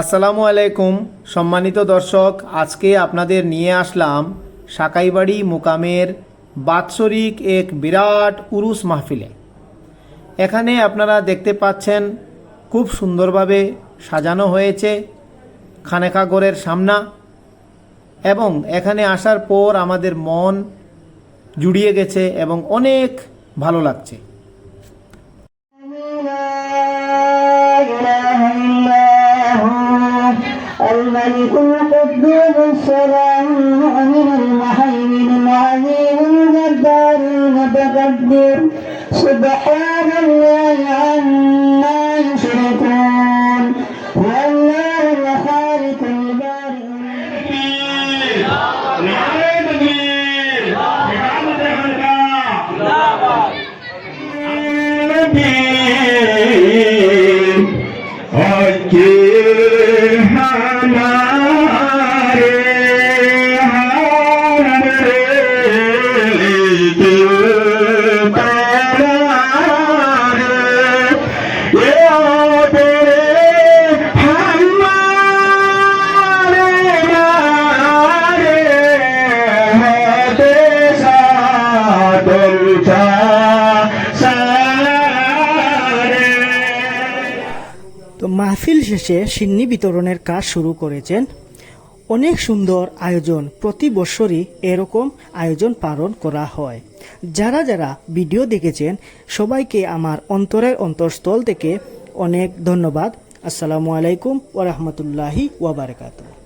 আসসালামু আলাইকুম, সম্মানিত দর্শক, আজকে আপনাদের নিয়ে আসলাম সাকাইবাড়ি মুকামের বাৎসরিক এক বিরাট উরুস মাহফিলে। এখানে আপনারা দেখতে পাচ্ছেন, খুব সুন্দরভাবে সাজানো হয়েছে খানেকাগরের সামনা এবং এখানে আসার পর আমাদের মন জুড়িয়ে গেছে এবং অনেক ভালো লাগছে। إله إلا هو. الملك القدوس السلام المؤمن المهيمن العزيز الجبار المتكبر سبحان الله عما يشركون. والله الخالق البارئ. মাহফিল শেষে সিন্নি বিতরণের কাজ শুরু করেছেন। অনেক সুন্দর আয়োজন প্রতি বছরই এরকম আয়োজন পালন করা হয়। যারা যারা ভিডিও দেখেছেন, সবাইকে আমার অন্তরের অন্তরস্থল থেকে অনেক ধন্যবাদ। আসসালামু আলাইকুম ওরহমতুল্লাহি ওয়াবারকাতুহ